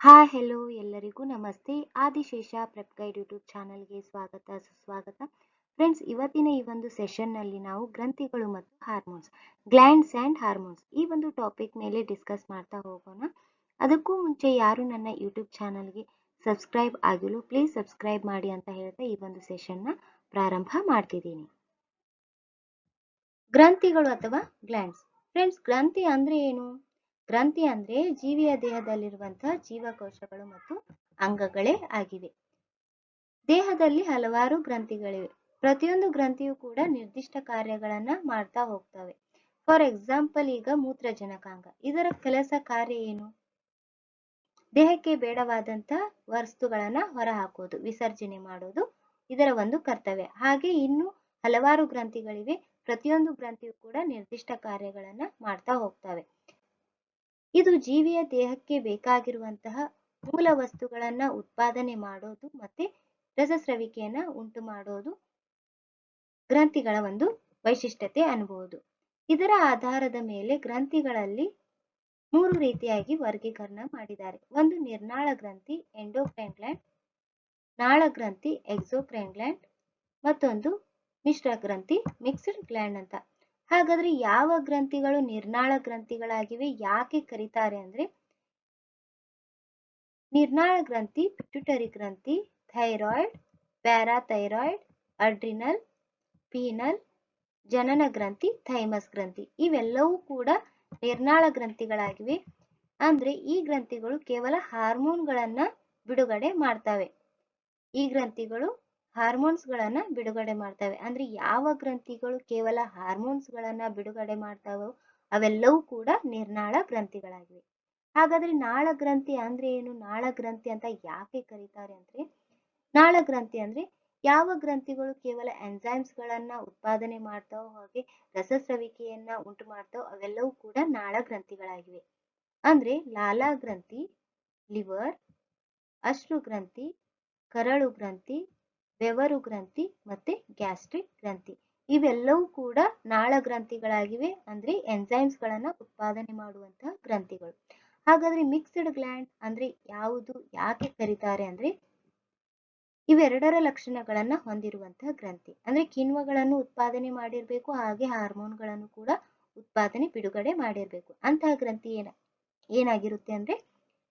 Hi hello ಎಲ್ಲರಿಗೂ ನಮಸ್ತೆ. Adishesha prep guide YouTube ಚಾನಲ್ಗೆ ಸ್ವಾಗತ, ಸುಸ್ವಾಗತ. ಫ್ರೆಂಡ್ಸ್, ಇವತ್ತಿನ ಈ ಒಂದು ಸೆಷನ್ನಲ್ಲಿ ನಾವು ಗ್ರಂಥಿಗಳು ಮತ್ತು ಹಾರ್ಮೋನ್ಸ್, ಗ್ಲ್ಯಾಂಡ್ಸ್ ಆ್ಯಂಡ್ ಹಾರ್ಮೋನ್ಸ್ ಈ ಒಂದು ಟಾಪಿಕ್ ಮೇಲೆ ಡಿಸ್ಕಸ್ ಮಾಡ್ತಾ ಹೋಗೋಣ. ಅದಕ್ಕೂ ಮುಂಚೆ ಯಾರು ನನ್ನ ಯೂಟ್ಯೂಬ್ ಚಾನಲ್ಗೆ ಸಬ್ಸ್ಕ್ರೈಬ್ ಆಗಿಲ್ಲ, ಪ್ಲೀಸ್ ಸಬ್ಸ್ಕ್ರೈಬ್ ಮಾಡಿ ಅಂತ ಹೇಳ್ತಾ ಈ ಒಂದು ಸೆಷನ್ನ ಪ್ರಾರಂಭ ಮಾಡ್ತಿದ್ದೀನಿ. ಗ್ರಂಥಿಗಳು ಅಥವಾ ಗ್ಲ್ಯಾಂಡ್ಸ್, ಫ್ರೆಂಡ್ಸ್ ಗ್ರಂಥಿ ಅಂದ್ರೆ ಏನು? ಗ್ರಂಥಿ ಅಂದ್ರೆ ಜೀವಿಯ ದೇಹದಲ್ಲಿರುವಂತಹ ಜೀವಕೋಶಗಳು ಮತ್ತು ಅಂಗಗಳೇ ಆಗಿವೆ. ದೇಹದಲ್ಲಿ ಹಲವಾರು ಗ್ರಂಥಿಗಳಿವೆ. ಪ್ರತಿಯೊಂದು ಗ್ರಂಥಿಯು ಕೂಡ ನಿರ್ದಿಷ್ಟ ಕಾರ್ಯಗಳನ್ನ ಮಾಡ್ತಾ ಹೋಗ್ತವೆ. ಫಾರ್ ಎಕ್ಸಾಂಪಲ್ ಈಗ ಮೂತ್ರಜನಕಾಂಗ. ಇದರ ಕೆಲಸ ಕಾರ್ಯ ಏನು? ದೇಹಕ್ಕೆ ಬೇಡವಾದಂತ ವಸ್ತುಗಳನ್ನ ಹೊರಹಾಕೋದು ವಿಸರ್ಜನೆ ಮಾಡೋದು ಇದರ ಒಂದು ಕರ್ತವ್ಯ. ಹಾಗೆ ಇನ್ನು ಹಲವಾರು ಗ್ರಂಥಿಗಳಿವೆ. ಪ್ರತಿಯೊಂದು ಗ್ರಂಥಿಯು ಕೂಡ ನಿರ್ದಿಷ್ಟ ಕಾರ್ಯಗಳನ್ನ ಮಾಡ್ತಾ ಹೋಗ್ತವೆ. ಇದು ಜೀವಿಯ ದೇಹಕ್ಕೆ ಬೇಕಾಗಿರುವಂತಹ ಮೂಲ ವಸ್ತುಗಳನ್ನ ಉತ್ಪಾದನೆ ಮಾಡೋದು ಮತ್ತೆ ರಸಸ್ರವಿಕೆಯನ್ನ ಉಂಟು ಮಾಡೋದು ಗ್ರಂಥಿಗಳ ಒಂದು ವೈಶಿಷ್ಟ್ಯತೆ ಅನ್ಬಹುದು ಇದರ ಆಧಾರದ ಮೇಲೆ ಗ್ರಂಥಿಗಳಲ್ಲಿ ಮೂರು ರೀತಿಯಾಗಿ ವರ್ಗೀಕರಣ ಮಾಡಿದ್ದಾರೆ. ಒಂದು ನಿರ್ನಾಳ ಗ್ರಂಥಿ ಎಂಡೋಕ್ರೈನ್ ಗ್ಲ್ಯಾಂಡ್ ನಾಳ ಗ್ರಂಥಿ ಎಕ್ಸೋಕ್ರೈನ್ ಗ್ಲ್ಯಾಂಡ್ ಮತ್ತೊಂದು ಮಿಶ್ರ ಗ್ರಂಥಿ, ಮಿಕ್ಸ್ಡ್ ಗ್ಲ್ಯಾಂಡ್ ಅಂತ. ಹಾಗಾದ್ರೆ ಯಾವ ಗ್ರಂಥಿಗಳು ನಿರ್ನಾಳ ಗ್ರಂಥಿಗಳಾಗಿವೆ? ಯಾಕೆ ಕರೀತಾರೆ ಅಂದ್ರೆ, ನಿರ್ನಾಳ ಗ್ರಂಥಿ ಪಿಟ್ಯುಟರಿ ಗ್ರಂಥಿ ಥೈರಾಯ್ಡ್ ಪ್ಯಾರಾಥೈರಾಯ್ಡ್ ಅಡ್ರಿನಲ್ ಪೀನಲ್ ಜನನ ಗ್ರಂಥಿ ಥೈಮಸ್ ಗ್ರಂಥಿ. ಇವೆಲ್ಲವೂ ಕೂಡ ನಿರ್ನಾಳ ಗ್ರಂಥಿಗಳಾಗಿವೆ. ಅಂದ್ರೆ ಈ ಗ್ರಂಥಿಗಳು ಕೇವಲ ಹಾರ್ಮೋನ್ಗಳನ್ನ ಬಿಡುಗಡೆ ಮಾಡ್ತವೆ. ಈ ಗ್ರಂಥಿಗಳು ಹಾರ್ಮೋನ್ಸ್ ಗಳನ್ನ ಬಿಡುಗಡೆ ಮಾಡ್ತವೆ. ಅಂದ್ರೆ ಯಾವ ಗ್ರಂಥಿಗಳು ಕೇವಲ ಹಾರ್ಮೋನ್ಸ್ ಗಳನ್ನ ಬಿಡುಗಡೆ ಮಾಡ್ತಾವೋ ಅವೆಲ್ಲವೂ ಕೂಡ ನಿರ್ನಾಳ ಗ್ರಂಥಿಗಳಾಗಿವೆ. ಹಾಗಾದ್ರೆ ನಾಳ ಗ್ರಂಥಿ ಅಂದ್ರೆ ಏನು? ನಾಳ ಗ್ರಂಥಿ ಅಂತ ಯಾಕೆ ಕರೀತಾರೆ ಅಂದ್ರೆ, ನಾಳ ಗ್ರಂಥಿ ಅಂದ್ರೆ ಯಾವ ಗ್ರಂಥಿಗಳು ಕೇವಲ ಎಂಜೈಮ್ಸ್ ಗಳನ್ನ ಉತ್ಪಾದನೆ ಮಾಡ್ತಾವೋ ಹಾಗೆ ರಸಸ್ರವಿಕೆಯನ್ನ ಉಂಟು ಮಾಡ್ತಾವೋ ಅವೆಲ್ಲವೂ ಕೂಡ ನಾಳ ಗ್ರಂಥಿಗಳಾಗಿವೆ. ಅಂದ್ರೆ ಲಾಲಾ ಗ್ರಂಥಿ, ಲಿವರ್, ಅಶ್ರು ಗ್ರಂಥಿ, ಕರಳು ಗ್ರಂಥಿ ಬೆವರು ಗ್ರಂಥಿ ಮತ್ತೆ ಗ್ಯಾಸ್ಟ್ರಿಕ್ ಗ್ರಂಥಿ. ಇವೆಲ್ಲವೂ ಕೂಡ ನಾಳ ಗ್ರಂಥಿಗಳಾಗಿವೆ. ಅಂದ್ರೆ ಎಂಜೈಮ್ಸ್ ಗಳನ್ನ ಉತ್ಪಾದನೆ ಮಾಡುವಂತಹ ಗ್ರಂಥಿಗಳು. ಹಾಗಾದ್ರೆ ಮಿಕ್ಸ್ಡ್ ಗ್ಲ್ಯಾಂಡ್ ಅಂದ್ರೆ ಯಾವುದು, ಯಾಕೆ ಕರೀತಾರೆ ಅಂದ್ರೆ ಇವೆರಡರ ಲಕ್ಷಣಗಳನ್ನ ಹೊಂದಿರುವಂತಹ ಗ್ರಂಥಿ. ಅಂದ್ರೆ ಕಿಣ್ವಗಳನ್ನು ಉತ್ಪಾದನೆ ಮಾಡಿರ್ಬೇಕು, ಹಾಗೆ ಹಾರ್ಮೋನ್ಗಳನ್ನು ಕೂಡ ಉತ್ಪಾದನೆ, ಬಿಡುಗಡೆ ಮಾಡಿರ್ಬೇಕು. ಅಂತಹ ಗ್ರಂಥಿ ಏನ, ಏನಾಗಿರುತ್ತೆ ಅಂದ್ರೆ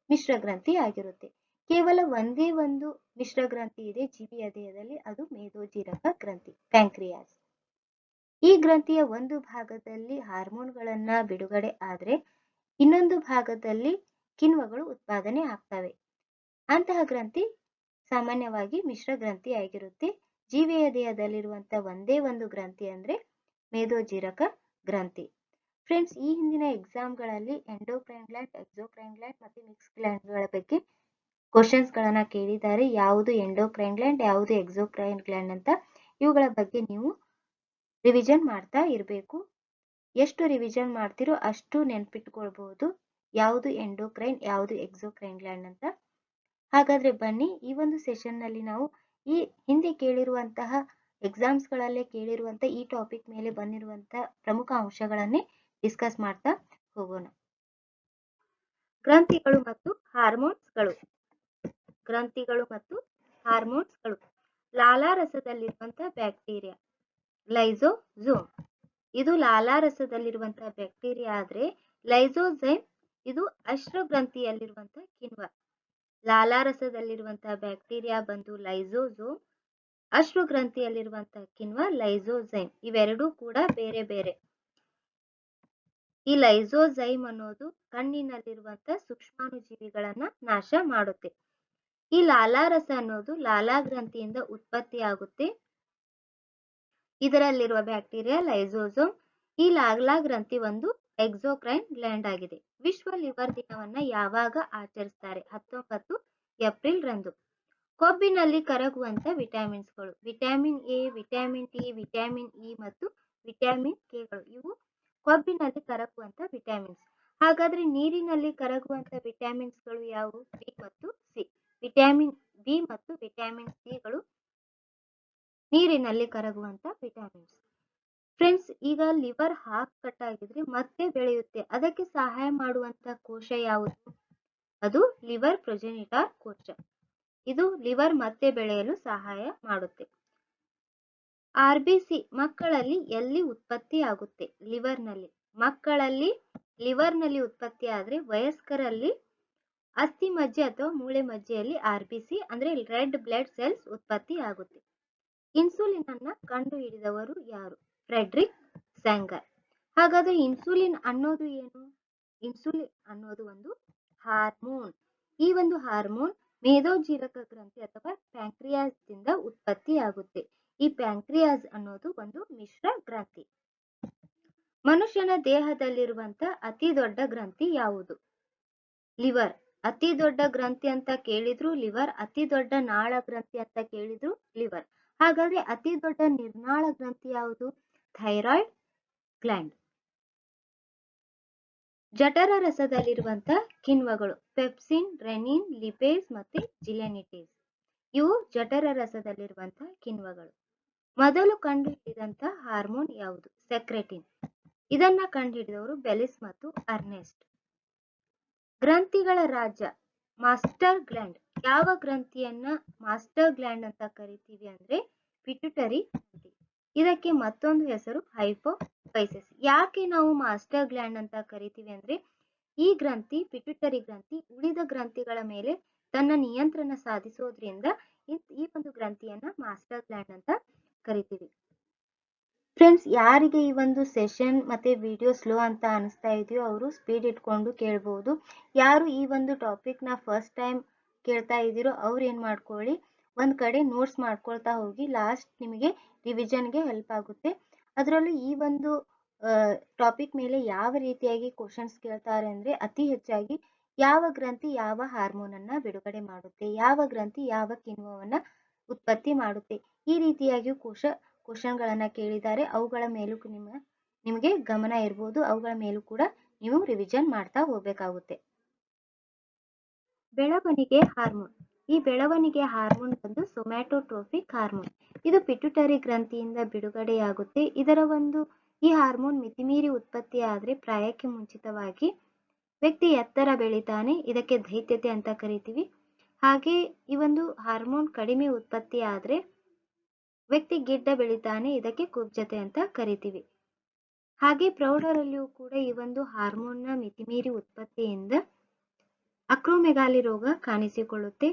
ಮಿಶ್ರ ಗ್ರಂಥಿ ಆಗಿರುತ್ತೆ. ಕೇವಲ ಒಂದೇ ಒಂದು ಮಿಶ್ರ ಗ್ರಂಥಿ ಇದೆ. ಜೀವಿಯ ದೇಹದಲ್ಲಿ ಅದು ಮೇದೋಜೀರಕ ಗ್ರಂಥಿ, ಪ್ಯಾಂಕ್ರಿಯಾಸ್. ಈ ಗ್ರಂಥಿಯ ಒಂದು ಭಾಗದಲ್ಲಿ ಹಾರ್ಮೋನ್ಗಳನ್ನ ಬಿಡುಗಡೆ ಆದ್ರೆ ಇನ್ನೊಂದು ಭಾಗದಲ್ಲಿ ಕಿಣ್ವಗಳು ಉತ್ಪಾದನೆ ಆಗ್ತವೆ. ಅಂತಹ ಗ್ರಂಥಿ ಸಾಮಾನ್ಯವಾಗಿ ಮಿಶ್ರ ಗ್ರಂಥಿ ಆಗಿರುತ್ತೆ. ಜೀವಿಯ ದೇಹದಲ್ಲಿರುವಂತಹ ಒಂದೇ ಒಂದು ಗ್ರಂಥಿ ಅಂದ್ರೆ ಮೇದೋಜೀರಕ ಗ್ರಂಥಿ. ಫ್ರೆಂಡ್ಸ್ ಈ ಹಿಂದಿನ ಎಕ್ಸಾಮ್ಗಳಲ್ಲಿ ಎಂಡೋಕ್ರೈನ್ ಗ್ಲ್ಯಾಂಡ್ ಎಕ್ಸೋಕ್ರೈನ್ ಗ್ಲ್ಯಾಂಡ್ ಮತ್ತು ಮಿಕ್ಸ್ಗಳ ಬಗ್ಗೆ ಕ್ವಶನ್ಸ್ ಗಳನ್ನ ಕೇಳಿದ್ದಾರೆ. ಯಾವುದು ಎಂಡೋಕ್ರೈನ್ ಗ್ಲ್ಯಾಂಡ್ ಯಾವುದು ಎಕ್ಸೋಕ್ರೈನ್ ಗ್ಲ್ಯಾಂಡ್ ಅಂತ. ಇವುಗಳ ಬಗ್ಗೆ ನೀವು ರಿವಿಷನ್ ಮಾಡ್ತಾ ಇರಬೇಕು. ಎಷ್ಟು ರಿವಿಷನ್ ಮಾಡ್ತಿರೋ ಅಷ್ಟು ನೆನ್ಪಿಟ್ಕೊಳ್ಬಹುದು ಯಾವುದು ಎಂಡೋಕ್ರೈನ್ ಯಾವುದು ಎಕ್ಸೋಕ್ರೈನ್ ಗ್ಲ್ಯಾಂಡ್ ಅಂತ. ಹಾಗಾದ್ರೆ ಬನ್ನಿ, ಈ ಒಂದು ಸೆಷನ್ನಲ್ಲಿ ನಾವು ಈ ಹಿಂದೆ ಕೇಳಿರುವಂತಹ ಎಕ್ಸಾಮ್ಸ್ ಗಳಲ್ಲೇ ಕೇಳಿರುವಂತ, ಈ ಟಾಪಿಕ್ ಮೇಲೆ ಬಂದಿರುವಂತಹ ಪ್ರಮುಖ ಅಂಶಗಳನ್ನೇ ಡಿಸ್ಕಸ್ ಮಾಡ್ತಾ ಹೋಗೋಣ. ಗ್ರಂಥಿಗಳು ಮತ್ತು ಹಾರ್ಮೋನ್ಸ್ಗಳು ಗ್ರಂಥಿಗಳು ಮತ್ತು ಹಾರ್ಮೋನ್ಸ್ಗಳು. ಲಾಲಾರಸದಲ್ಲಿರುವಂತಹ ಬ್ಯಾಕ್ಟೀರಿಯಾ ಲೈಸೋಝೋಮ್ ಇದು ಲಾಲಾರಸದಲ್ಲಿರುವಂತಹ ಬ್ಯಾಕ್ಟೀರಿಯಾ ಆದ್ರೆ ಲೈಸೋಝೈಮ್ ಇದು ಅಶ್ರ ಗ್ರಂಥಿಯಲ್ಲಿರುವಂತಹ ಕಿಣ್ವ. ಲಾಲಾರಸದಲ್ಲಿರುವಂತಹ ಬ್ಯಾಕ್ಟೀರಿಯಾ ಬಂದು ಲೈಸೋಝೋಮ್ ಅಶ್ರು ಗ್ರಂಥಿಯಲ್ಲಿರುವಂತಹ ಕಿಣ್ವ ಲೈಸೋಝೈಮ್ ಇವೆರಡೂ ಕೂಡ ಬೇರೆ ಬೇರೆ. ಈ ಲೈಸೋಝೈಮ್ ಅನ್ನೋದು ಕಣ್ಣಿನಲ್ಲಿರುವಂತಹ ಸೂಕ್ಷ್ಮಾಣುಜೀವಿಗಳನ್ನ ನಾಶ ಮಾಡುತ್ತೆ. ಈ ಲಾಲಾರಸ ಅನ್ನೋದು ಲಾಲಾ ಗ್ರಂಥಿಯಿಂದ ಉತ್ಪತ್ತಿಯಾಗುತ್ತೆ ಇದರಲ್ಲಿರುವ ಬ್ಯಾಕ್ಟೀರಿಯಾ, ಲೈಸೋಸೋಮ್, ಈ ಲಾಲಾ ಗ್ರಂಥಿ ಒಂದು ಎಕ್ಸೋಕ್ರೈನ್ ಗ್ಲ್ಯಾಂಡ್ ಆಗಿದೆ. ವಿಶ್ವ ಲಿವರ್ ದಿನವನ್ನ ಯಾವಾಗ ಆಚರಿಸ್ತಾರೆ? ಹತ್ತೊಂಬತ್ತು ಏಪ್ರಿಲ್ ರಂದು. ಕೊಬ್ಬಿನಲ್ಲಿ ಕರಗುವಂತ ವಿಟಮಿನ್ಸ್ಗಳು, vitamin A, vitamin D, vitamin E ಮತ್ತು ವಿಟಮಿನ್ ಕೆಗಳು ಇವು ಕೊಬ್ಬಿನಲ್ಲಿ ಕರಗುವಂತ ವಿಟಮಿನ್ಸ್. ಹಾಗಾದ್ರೆ ನೀರಿನಲ್ಲಿ ಕರಗುವಂತ ವಿಟಮಿನ್ಸ್ಗಳು ಯಾವುವು? ಬಿ ಮತ್ತು ವಿಟಮಿನ್ ಬಿ ಮತ್ತು ವಿಟಮಿನ್ ಸಿಗಳು ನೀರಿನಲ್ಲಿ ಕರಗುವಂತ ವಿಟಮಿನ್ಸ್. ಫ್ರೆಂಡ್ಸ್, ಈಗ ಲಿವರ್ ಹಾಫ್ ಕಟ್ ಆಗಿದ್ರೆ ಮತ್ತೆ ಬೆಳೆಯುತ್ತೆ. ಅದಕ್ಕೆ ಸಹಾಯ ಮಾಡುವಂತ ಕೋಶ ಯಾವುದು? ಅದು ಲಿವರ್ ಪ್ರೊಜೆನಿಟಾರ್ ಕೋಶ. ಇದು ಲಿವರ್ ಮತ್ತೆ ಬೆಳೆಯಲು ಸಹಾಯ ಮಾಡುತ್ತೆ. ಆರ್ ಬಿ ಸಿ ಮಕ್ಕಳಲ್ಲಿ ಎಲ್ಲಿ ಉತ್ಪತ್ತಿ ಆಗುತ್ತೆ? ಲಿವರ್ನಲ್ಲಿ. ಮಕ್ಕಳಲ್ಲಿ, ಲಿವರ್ನಲ್ಲಿ ಉತ್ಪತ್ತಿ ಆದ್ರೆ ವಯಸ್ಕರಲ್ಲಿ ಅಸ್ಥಿ ಮಜ್ಜೆ ಅಥವಾ ಮೂಳೆ ಮಜ್ಜೆಯಲ್ಲಿ ಆರ್ ಬಿ ಸಿ ಅಂದ್ರೆ ರೆಡ್ ಬ್ಲಡ್ ಸೆಲ್ಸ್ ಉತ್ಪತ್ತಿ ಆಗುತ್ತೆ. ಇನ್ಸುಲಿನ್ ಅನ್ನ ಕಂಡು ಹಿಡಿದವರು ಯಾರು? Frederick Sanger. ಹಾಗಾದ್ರೆ ಇನ್ಸುಲಿನ್ ಅನ್ನೋದು ಏನು? ಇನ್ಸುಲಿನ್ ಅನ್ನೋದು ಒಂದು ಹಾರ್ಮೋನ್. ಈ ಒಂದು ಹಾರ್ಮೋನ್ ಮೇದೋಜೀರಕ ಗ್ರಂಥಿ ಅಥವಾ ಪ್ಯಾಂಕ್ರಿಯಾಸ್ ದಿಂದ ಉತ್ಪತ್ತಿ ಆಗುತ್ತೆ ಈ ಪ್ಯಾಂಕ್ರಿಯಾಸ್ ಅನ್ನೋದು ಒಂದು ಮಿಶ್ರ ಗ್ರಂಥಿ. ಮನುಷ್ಯನ ದೇಹದಲ್ಲಿರುವಂತ ಅತಿ ದೊಡ್ಡ ಗ್ರಂಥಿ ಯಾವುದು? ಲಿವರ್. ಅತಿ ದೊಡ್ಡ ಗ್ರಂಥಿ ಅಂತ ಕೇಳಿದ್ರು ಲಿವರ್, ಅತಿ ದೊಡ್ಡ ನಾಳ ಗ್ರಂಥಿ ಅಂತ ಕೇಳಿದ್ರು ಲಿವರ್. ಹಾಗಾದ್ರೆ ಅತಿ ದೊಡ್ಡ ನಿರ್ನಾಳ ಗ್ರಂಥಿ ಯಾವುದು? Thyroid gland. ಜಠರ ರಸದಲ್ಲಿರುವಂತ ಕಿಣ್ವಗಳು ಪೆಪ್ಸಿನ್, ರೆನಿನ್, ಲಿಪೇಸ್ ಮತ್ತೆ ಜಿಲೆನಿಟೇಸ್. ಇವು ಜಠರ ರಸದಲ್ಲಿರುವಂತ ಕಿಣ್ವಗಳು. ಮೊದಲು ಕಂಡುಹಿಡಿದಂತ ಹಾರ್ಮೋನ್ ಯಾವುದು? ಸೆಕ್ರೆಟಿನ್. ಇದನ್ನ ಕಂಡುಹಿಡಿದವರು ಬೆಲಿಸ್ ಮತ್ತು ಅರ್ನೆಸ್ಟ್. ಗ್ರಂಥಿಗಳ ರಾಜ, ಮಾಸ್ಟರ್ ಗ್ಲ್ಯಾಂಡ್. ಯಾವ ಗ್ರಂಥಿಯನ್ನ ಮಾಸ್ಟರ್ ಗ್ಲ್ಯಾಂಡ್ ಅಂತ ಕರಿತೀವಿ ಅಂದ್ರೆ ಪಿಟ್ಯುಟರಿ ಗ್ರಂಥಿ. ಇದಕ್ಕೆ ಮತ್ತೊಂದು ಹೆಸರು ಹೈಪೋಫೈಸಿಸ್. ಯಾಕೆ ನಾವು ಮಾಸ್ಟರ್ ಗ್ಲ್ಯಾಂಡ್ ಅಂತ ಕರಿತೀವಿ ಅಂದ್ರೆ ಈ ಗ್ರಂಥಿ, ಪಿಟ್ಯುಟರಿ ಗ್ರಂಥಿ ಉಳಿದ ಗ್ರಂಥಿಗಳ ಮೇಲೆ ತನ್ನ ನಿಯಂತ್ರಣ ಸಾಧಿಸೋದ್ರಿಂದ ಈ ಒಂದು ಗ್ರಂಥಿಯನ್ನ ಮಾಸ್ಟರ್ ಗ್ಲ್ಯಾಂಡ್ ಅಂತ ಕರಿತೀವಿ. ಫ್ರೆಂಡ್ಸ್ ಯಾರಿಗೆ ಈ ಒಂದು ಸೆಷನ್ ಮತ್ತೆ ವಿಡಿಯೋ ಸ್ಲೋ ಅಂತ ಅನಿಸ್ತಾ ಇದೆಯೋ ಅವರು ಸ್ಪೀಡ್ ಇಟ್ಕೊಂಡು ಕೇಳ್ಬೋದು. ಯಾರು ಈ ಒಂದು ಟಾಪಿಕ್ನ ಫಸ್ಟ್ ಟೈಮ್ ಕೇಳ್ತಾ ಇದ್ದೀರೋ ಅವ್ರು ಏನು ಮಾಡ್ಕೊಳ್ಳಿ? ಒಂದು ಕಡೆ ನೋಟ್ಸ್ ಮಾಡ್ಕೊಳ್ತಾ ಹೋಗಿ ಲಾಸ್ಟ್ ನಿಮಗೆ ರಿವಿಷನ್ಗೆ ಹೆಲ್ಪ್ ಆಗುತ್ತೆ. ಅದರಲ್ಲೂ ಈ ಒಂದು ಟಾಪಿಕ್ ಮೇಲೆ ಯಾವ ರೀತಿಯಾಗಿ ಕ್ವಶನ್ಸ್ ಕೇಳ್ತಾರೆ ಅಂದ್ರೆ ಅತಿ ಹೆಚ್ಚಾಗಿ ಯಾವ ಗ್ರಂಥಿ ಯಾವ ಹಾರ್ಮೋನ್ ಅನ್ನ ಬಿಡುಗಡೆ ಮಾಡುತ್ತೆ? ಯಾವ ಗ್ರಂಥಿ ಯಾವ ಕಿಣ್ವವನ್ನ ಉತ್ಪತ್ತಿ ಮಾಡುತ್ತೆ? ಈ ರೀತಿಯಾಗಿಯೂ ಕೋಶ ಕ್ವಶನ್ಗಳನ್ನ ಕೇಳಿದ್ದಾರೆ. ಅವುಗಳ ಮೇಲೂ ನಿಮ್ಮ, ನಿಮಗೆ ಗಮನ ಇರ್ಬೋದು. ಅವುಗಳ ಮೇಲೂ ಕೂಡ ನೀವು ರಿವಿಷನ್ ಮಾಡ್ತಾ ಹೋಗ್ಬೇಕಾಗುತ್ತೆ. ಬೆಳವಣಿಗೆ ಹಾರ್ಮೋನ್ ಈ ಬೆಳವಣಿಗೆ ಹಾರ್ಮೋನ್ ಬಂದು ಸೊಮ್ಯಾಟೋಟ್ರೋಫಿಕ್ ಹಾರ್ಮೋನ್ ಇದು ಪಿಟ್ಯುಟರಿ ಗ್ರಂಥಿಯಿಂದ ಬಿಡುಗಡೆಯಾಗುತ್ತೆ. ಇದರ ಒಂದು, ಈ ಹಾರ್ಮೋನ್ ಮಿತಿಮೀರಿ ಉತ್ಪತ್ತಿ ಆದ್ರೆ ಪ್ರಾಯಕ್ಕೆ ಮುಂಚಿತವಾಗಿ ವ್ಯಕ್ತಿ ಎತ್ತರ ಬೆಳಿತಾನೆ. ಇದಕ್ಕೆ ದೈತ್ಯತೆ ಅಂತ ಕರಿತೀವಿ. ಹಾಗೆ ಈ ಒಂದು ಹಾರ್ಮೋನ್ ಕಡಿಮೆ ಉತ್ಪತ್ತಿ ಆದ್ರೆ ವ್ಯಕ್ತಿ ಗಿಡ್ಡ ಬೆಳಿತಾನೆ ಇದಕ್ಕೆ ಕುಬ್ಜತೆ ಅಂತ ಕರಿತೀವಿ. ಹಾಗೆ ಪ್ರೌಢರಲ್ಲಿಯೂ ಕೂಡ ಈ ಒಂದು ಹಾರ್ಮೋನ್ನ ಮಿತಿಮೀರಿ ಉತ್ಪತ್ತಿಯಿಂದ ಅಕ್ರೋಮೆಗಾಲಿ ರೋಗ ಕಾಣಿಸಿಕೊಳ್ಳುತ್ತೆ.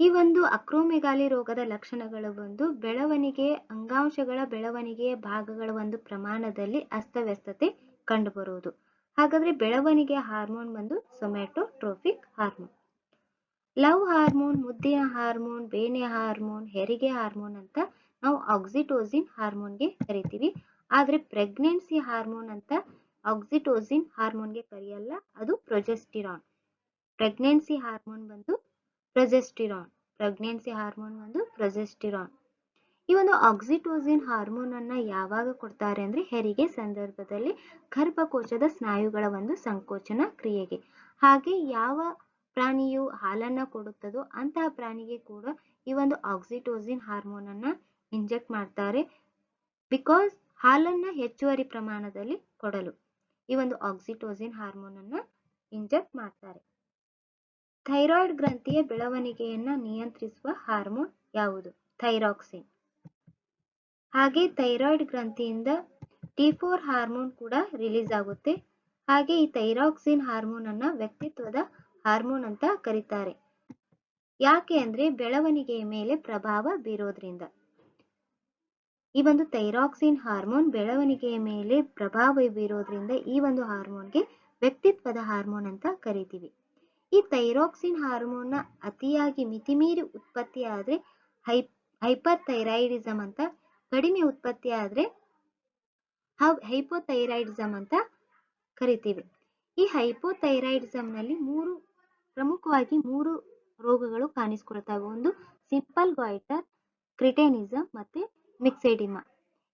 ಈ ಒಂದು ಅಕ್ರೋಮೆಗಾಲಿ ರೋಗದ ಲಕ್ಷಣಗಳು ಬಂದು ಬೆಳವಣಿಗೆ, ಅಂಗಾಂಶಗಳ ಬೆಳವಣಿಗೆಯ ಭಾಗಗಳ ಒಂದು ಪ್ರಮಾಣದಲ್ಲಿ ಅಸ್ತವ್ಯಸ್ತತೆ ಕಂಡುಬರುವುದು. ಹಾಗಾದ್ರೆ ಬೆಳವಣಿಗೆ ಹಾರ್ಮೋನ್ ಬಂದು ಸೊಮ್ಯಾಟೋಟ್ರೋಫಿಕ್ ಹಾರ್ಮೋನ್. ಲವ್ ಹಾರ್ಮೋನ್ ಮುದ್ದೆಯ ಹಾರ್ಮೋನ್, ಬೇನೆ ಹಾರ್ಮೋನ್, ಹೆರಿಗೆ ಹಾರ್ಮೋನ್ ಅಂತ ನಾವು ಆಕ್ಸಿಟೋಸಿನ್ ಹಾರ್ಮೋನ್ಗೆ ಕರಿತೀವಿ. ಆದರೆ ಪ್ರೆಗ್ನೆನ್ಸಿ ಹಾರ್ಮೋನ್ ಅಂತ ಆಕ್ಸಿಟೋಸಿನ್ ಹಾರ್ಮೋನ್ಗೆ ಕರೆಯಲ್ಲ, ಅದು ಪ್ರೊಜೆಸ್ಟಿರಾನ್. ಪ್ರೆಗ್ನೆನ್ಸಿ ಹಾರ್ಮೋನ್ ಬಂದು ಪ್ರೊಜೆಸ್ಟಿರಾನ್. ಪ್ರೆಗ್ನೆನ್ಸಿ ಹಾರ್ಮೋನ್ ಬಂದು ಪ್ರೊಜೆಸ್ಟಿರಾನ್. ಈ ಒಂದು ಆಕ್ಸಿಟೋಸಿನ್ ಹಾರ್ಮೋನ್ ಅನ್ನ ಯಾವಾಗ ಕೊಡ್ತಾರೆ ಅಂದ್ರೆ ಹೆರಿಗೆ ಸಂದರ್ಭದಲ್ಲಿ ಗರ್ಭಕೋಶದ ಸ್ನಾಯುಗಳ ಒಂದು ಸಂಕೋಚನ ಕ್ರಿಯೆಗೆ. ಹಾಗೆ ಯಾವ ಪ್ರಾಣಿಯು ಹಾಲನ್ನ ಕೊಡುತ್ತದೋ ಅಂತಹ ಪ್ರಾಣಿಗೆ ಕೂಡ ಈ ಒಂದು ಆಕ್ಸಿಟೋಸಿನ್ ಹಾರ್ಮೋನ್ ಅನ್ನ ಇಂಜೆಕ್ಟ್ ಮಾಡ್ತಾರೆ. ಬಿಕಾಸ್ ಹಾಲನ್ನ ಹೆಚ್ಚುವರಿ ಪ್ರಮಾಣದಲ್ಲಿ ಕೊಡಲು ಈ ಒಂದು ಆಕ್ಸಿಟೋಸಿನ್ ಹಾರ್ಮೋನ್ ಅನ್ನ ಇಂಜೆಕ್ಟ್ ಮಾಡ್ತಾರೆ. ಥೈರಾಯ್ಡ್ ಗ್ರಂಥಿಯ ಬೆಳವಣಿಗೆಯನ್ನ ನಿಯಂತ್ರಿಸುವ ಹಾರ್ಮೋನ್ ಯಾವುದು? ಥೈರಾಕ್ಸಿನ್ ಹಾಗೆ ಥೈರಾಯ್ಡ್ ಗ್ರಂಥಿಯಿಂದ ಟಿ ಹಾರ್ಮೋನ್ ಕೂಡ ರಿಲೀಸ್ ಆಗುತ್ತೆ. ಹಾಗೆ ಈ ಥೈರಾಕ್ಸಿನ್ ಹಾರ್ಮೋನ್ ಅನ್ನ ವ್ಯಕ್ತಿತ್ವದ ಹಾರ್ಮೋನ್ ಅಂತ ಕರೀತಾರೆ. ಯಾಕೆ ಅಂದ್ರೆ ಬೆಳವಣಿಗೆಯ ಮೇಲೆ ಪ್ರಭಾವ ಬೀರೋದ್ರಿಂದ. ಈ ಒಂದು ಥೈರಾಕ್ಸಿನ್ ಹಾರ್ಮೋನ್ ಬೆಳವಣಿಗೆಯ ಮೇಲೆ ಪ್ರಭಾವ ಬೀರೋದ್ರಿಂದ ಈ ಒಂದು ಹಾರ್ಮೋನ್ಗೆ ವ್ಯಕ್ತಿತ್ವದ ಹಾರ್ಮೋನ್ ಅಂತ ಕರಿತೀವಿ. ಈ ಥೈರಾಕ್ಸಿನ್ ಹಾರ್ಮೋನ್ನ ಅತಿಯಾಗಿ ಮಿತಿಮೀರಿ ಉತ್ಪತ್ತಿ ಆದ್ರೆ ಹೈ ಹೈಪರ್ ಥೈರಾಯಿಡಿಸಮ್ ಅಂತ, ಕಡಿಮೆ ಉತ್ಪತ್ತಿ ಆದ್ರೆ ಹೈಪೋಥೈರಾಯಿಡಿಸಮ್ ಅಂತ ಕರಿತೀವಿ. ಈ ಹೈಪೋಥೈರಾಯಿಡಿಸಮ್ನಲ್ಲಿ ಮೂರು ಪ್ರಮುಖವಾಗಿ ಮೂರು ರೋಗಗಳು ಕಾಣಿಸಿಕೊಳ್ತವೆ ಒಂದು ಸಿಂಪಲ್ ಗಾಯ್ಟರ್ ಕ್ರಿಟೇನಿಸಮ್ ಮತ್ತೆ ಮಿಕ್ಸೆಡಿಮಾ.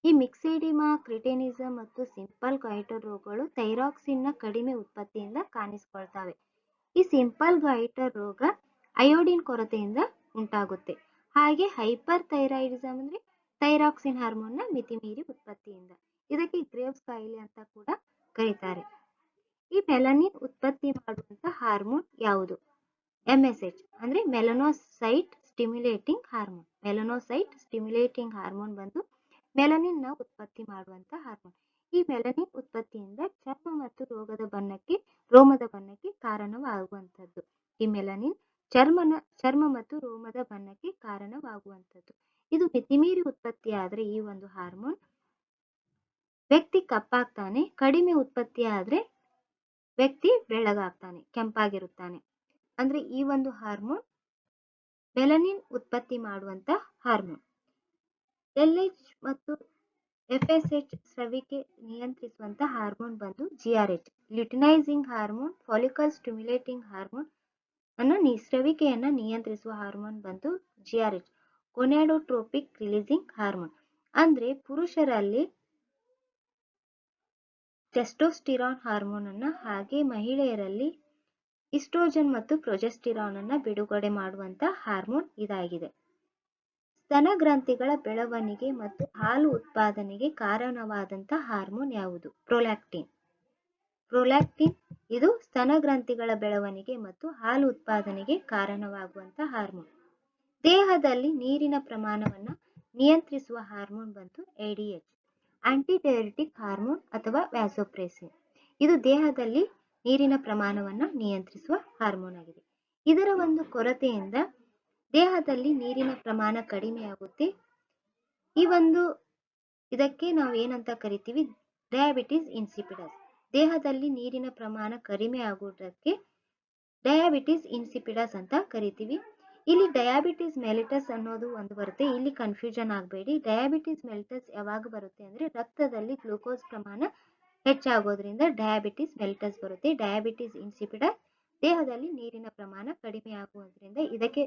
ಈ ಮಿಕ್ಸೆಡಿಮಾ ಕ್ರಿಟೇನಿಸಮ್ ಮತ್ತು ಸಿಂಪಲ್ ಗಾಯ್ಟರ್ ರೋಗಗಳು ಥೈರಾಕ್ಸಿನ್ನ ಕಡಿಮೆ ಉತ್ಪತ್ತಿಯಿಂದ ಕಾಣಿಸಿಕೊಳ್ತವೆ. ಈ ಸಿಂಪಲ್ ಗಾಯ್ಟರ್ ರೋಗ ಅಯೋಡಿನ್ ಕೊರತೆಯಿಂದ ಉಂಟಾಗುತ್ತೆ. ಹಾಗೆ ಹೈಪರ್ ಥೈರಾಯಿಡಿಸಮ್ ಅಂದರೆ ಥೈರಾಕ್ಸಿನ್ ಹಾರ್ಮೋನ್ನ ಮಿತಿಮೀರಿ ಉತ್ಪತ್ತಿಯಿಂದ. ಇದಕ್ಕೆ ಗ್ರೇವ್ಸ್ ಕಾಯಿಲೆ ಅಂತ ಕೂಡ ಕರೀತಾರೆ. ಮೆಲನಿನ್ ಉತ್ಪತ್ತಿ ಮಾಡುವಂತ ಹಾರ್ಮೋನ್ ಯಾವುದು? ಎಂ ಎಸ್ ಎಚ್ ಅಂದ್ರೆ melanocyte stimulating hormone melanocyte stimulating hormone ಬಂದು ಮೆಲನಿನ್ನ ಉತ್ಪತ್ತಿ ಮಾಡುವಂತ ಹಾರ್ಮೋನ್ ಈ ಮೆಲನಿನ್ ಉತ್ಪತ್ತಿಯಿಂದ ಚರ್ಮ ಮತ್ತು ರೋಗದ ಬಣ್ಣಕ್ಕೆ, ರೋಮದ ಬಣ್ಣಕ್ಕೆ ಕಾರಣವಾಗುವಂತದ್ದು ಈ ಮೆಲನಿನ್ ಚರ್ಮನ, ಚರ್ಮ ಮತ್ತು ರೋಮದ ಬಣ್ಣಕ್ಕೆ ಕಾರಣವಾಗುವಂತದ್ದು ಇದು ಮಿತಿಮೀರಿ ಉತ್ಪತ್ತಿಯಾದರೆ ಈ ಒಂದು ಹಾರ್ಮೋನ್ ವ್ಯಕ್ತಿ ಕಪ್ಪಾಗ್ತಾನೆ, ಕಡಿಮೆ ಉತ್ಪತ್ತಿಯಾದರೆ ವ್ಯಕ್ತಿ ಬೆಳ್ಳಗಾಗ್ತಾನೆ, ಕೆಂಪಾಗಿರುತ್ತಾನೆ. ಅಂದ್ರೆ ಈ ಒಂದು ಹಾರ್ಮೋನ್ ಮೆಲನಿನ್ ಉತ್ಪತ್ತಿ ಮಾಡುವಂತ ಹಾರ್ಮೋನ್ ಎಲ್ ಎಚ್ ಮತ್ತು ಎಫ್ ಎಸ್ ಎಚ್ ಸ್ರವಿಕೆ ನಿಯಂತ್ರಿಸುವಂತ ಹಾರ್ಮೋನ್ ಬಂದು GRH luteinizing hormone follicle stimulating hormone ಅನ್ನೋ ನಿ- ಸ್ರವಿಕೆಯನ್ನ ನಿಯಂತ್ರಿಸುವ ಹಾರ್ಮೋನ್ ಬಂದು ಜಿಆರ್ಎಚ್ ಕೊನೆಡೋಟ್ರೋಪಿಕ್ ರಿಲೀಸಿಂಗ್ ಹಾರ್ಮೋನ್ ಅಂದ್ರೆ ಪುರುಷರಲ್ಲಿ ಟೆಸ್ಟೋಸ್ಟಿರಾನ್ ಹಾರ್ಮೋನ್ ಅನ್ನ ಹಾಗೆ ಮಹಿಳೆಯರಲ್ಲಿ ಇಸ್ಟ್ರೋಜನ್ ಮತ್ತು ಪ್ರೊಜೆಸ್ಟಿರಾನ್ ಅನ್ನ ಬಿಡುಗಡೆ ಮಾಡುವಂತ ಹಾರ್ಮೋನ್ ಇದಾಗಿದೆ. ಸ್ತನ ಗ್ರಂಥಿಗಳ ಬೆಳವಣಿಗೆ ಮತ್ತು ಹಾಲು ಉತ್ಪಾದನೆಗೆ ಕಾರಣವಾದಂತ ಹಾರ್ಮೋನ್ ಯಾವುದು? ಪ್ರೊಲ್ಯಾಕ್ಟಿನ್ ಪ್ರೊಲ್ಯಾಕ್ಟಿನ್ ಇದು ಸ್ತನ ಗ್ರಂಥಿಗಳ ಬೆಳವಣಿಗೆ ಮತ್ತು ಹಾಲು ಉತ್ಪಾದನೆಗೆ ಕಾರಣವಾಗುವಂತ ಹಾರ್ಮೋನ್ ದೇಹದಲ್ಲಿ ನೀರಿನ ಪ್ರಮಾಣವನ್ನು ನಿಯಂತ್ರಿಸುವ ಹಾರ್ಮೋನ್ ಬಂತು ಎಡಿಎಚ್ ಆಂಟಿಡೈರೆಟಿಕ್ ಹಾರ್ಮೋನ್ ಅಥವಾ ವ್ಯಾಸೋಪ್ರೆಸಿನ್ ಇದು ದೇಹದಲ್ಲಿ ನೀರಿನ ಪ್ರಮಾಣವನ್ನ ನಿಯಂತ್ರಿಸುವ ಹಾರ್ಮೋನ್ ಆಗಿದೆ. ಇದರ ಒಂದು ಕೊರತೆಯಿಂದ ದೇಹದಲ್ಲಿ ನೀರಿನ ಪ್ರಮಾಣ ಕಡಿಮೆಯಾಗುತ್ತೆ ಈ ಒಂದು ಇದಕ್ಕೆ ನಾವು ಏನಂತ ಕರಿತೀವಿ? ಡಯಾಬಿಟಿಸ್ ಇನ್ಸಿಪಿಡಸ್ ದೇಹದಲ್ಲಿ ನೀರಿನ ಪ್ರಮಾಣ ಕಡಿಮೆ ಆಗುವುದಕ್ಕೆ ಡಯಾಬಿಟಿಸ್ ಇನ್ಸಿಪಿಡಸ್ ಅಂತ ಕರಿತೀವಿ. ಇಲ್ಲಿ ಡಯಾಬಿಟಿಸ್ ಮೆಲಿಟಸ್ ಅನ್ನೋದು ಒಂದು ಬರುತ್ತೆ. ಇಲ್ಲಿ ಕನ್ಫ್ಯೂಷನ್ ಆಗಬೇಡಿ. ಡಯಾಬಿಟಿಸ್ ಮೆಲಿಟಸ್ ಯಾವಾಗ ಬರುತ್ತೆ ಅಂದ್ರೆ ರಕ್ತದಲ್ಲಿ ಗ್ಲೂಕೋಸ್ ಪ್ರಮಾಣ ಹೆಚ್ಚಾಗೋದ್ರಿಂದ ಡಯಾಬಿಟಿಸ್ ಮೆಲಿಟಸ್ ಬರುತ್ತೆ. ಡಯಾಬಿಟಿಸ್ ಇನ್ಸಿಪಿಡ ದೇಹದಲ್ಲಿ ನೀರಿನ ಪ್ರಮಾಣ ಕಡಿಮೆ ಆಗುವುದರಿಂದ ಇದಕ್ಕೆ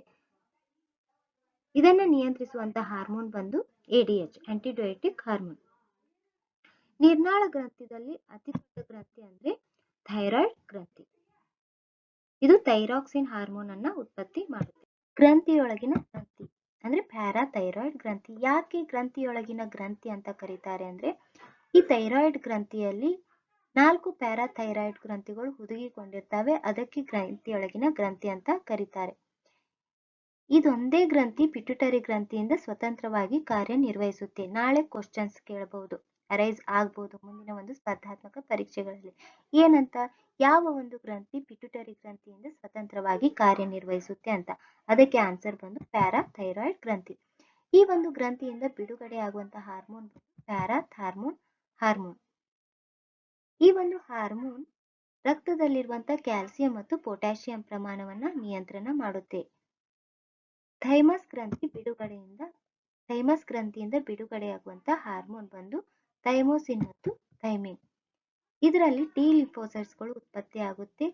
ಇದನ್ನ ನಿಯಂತ್ರಿಸುವಂತ ಹಾರ್ಮೋನ್ ಬಂದು ಎಡಿಎಚ್ ಆಂಟಿಡಯೋಟಿಕ್ ಹಾರ್ಮೋನ್ ನಿರ್ನಾಳ ಗ್ರಂಥಿದಲ್ಲಿ ಅತಿ ದೊಡ್ಡ ಗ್ರಂಥಿ ಅಂದ್ರೆ ಥೈರಾಯ್ಡ್ ಗ್ರಂಥಿ. ಇದು ಥೈರಾಕ್ಸಿನ್ ಹಾರ್ಮೋನ್ ಅನ್ನ ಉತ್ಪತ್ತಿ ಮಾಡುತ್ತೆ. ಗ್ರಂಥಿಯೊಳಗಿನ ಗ್ರಂಥಿ. ಅಂದ್ರೆ ಪ್ಯಾರಾಥೈರಾಯ್ಡ್ ಗ್ರಂಥಿ. ಯಾಕೆ ಗ್ರಂಥಿಯೊಳಗಿನ ಗ್ರಂಥಿ ಅಂತ ಕರೀತಾರೆ ಅಂದ್ರೆ, ಈ ಥೈರಾಯ್ಡ್ ಗ್ರಂಥಿಯಲ್ಲಿ ನಾಲ್ಕು ಪ್ಯಾರಾಥೈರಾಯ್ಡ್ ಗ್ರಂಥಿಗಳು ಹುದುಗಿಕೊಂಡಿರ್ತವೆ. ಅದಕ್ಕೆ ಗ್ರಂಥಿಯೊಳಗಿನ ಗ್ರಂಥಿ ಅಂತ ಕರೀತಾರೆ. ಇದೊಂದೇ ಗ್ರಂಥಿ ಪಿಟ್ಯುಟರಿ ಗ್ರಂಥಿಯಿಂದ ಸ್ವತಂತ್ರವಾಗಿ ಕಾರ್ಯನಿರ್ವಹಿಸುತ್ತೆ. ನಾಳೆ ಕ್ವಶನ್ಸ್ ಕೇಳಬಹುದು ಅರೈಸ್ ಆಗ್ಬೋದು ಮುಂದಿನ ಒಂದು ಸ್ಪರ್ಧಾತ್ಮಕ ಪರೀಕ್ಷೆಗಳಲ್ಲಿ. ಏನಂತ? ಯಾವ ಒಂದು ಗ್ರಂಥಿ ಪಿಟ್ಯುಟರಿ ಗ್ರಂಥಿಯಿಂದ ಸ್ವತಂತ್ರವಾಗಿ ಕಾರ್ಯನಿರ್ವಹಿಸುತ್ತೆ ಅಂತ? ಅದಕ್ಕೆ ಆನ್ಸರ್ ಬಂದು ಪ್ಯಾರಾಥೈರಾಯ್ಡ್ ಗ್ರಂಥಿ. ಈ ಒಂದು ಗ್ರಂಥಿಯಿಂದ ಬಿಡುಗಡೆ ಆಗುವಂತಹ ಹಾರ್ಮೋನ್ ಪ್ಯಾರಾಥಾರ್ಮೋನ್ ಹಾರ್ಮೋನ್ ಈ ಒಂದು ಹಾರ್ಮೋನ್ ರಕ್ತದಲ್ಲಿರುವಂತಹ ಕ್ಯಾಲ್ಸಿಯಂ ಮತ್ತು ಪೊಟ್ಯಾಷಿಯಂ ಪ್ರಮಾಣವನ್ನ ನಿಯಂತ್ರಣ ಮಾಡುತ್ತೆ. ಥೈಮಸ್ ಗ್ರಂಥಿ ಬಿಡುಗಡೆಯಿಂದ ಥೈಮಸ್ ಗ್ರಂಥಿಯಿಂದ ಬಿಡುಗಡೆಯಾಗುವಂತಹ ಹಾರ್ಮೋನ್ ಬಂದು ಥೈಮೋಸಿನ್ ಮತ್ತು ಥೈಮಿನ್. ಇದರಲ್ಲಿ ಟಿ ಲಿಂಫೋಸೈಟ್ಸ್ಗಳು ಉತ್ಪತ್ತಿ ಆಗುತ್ತೆ.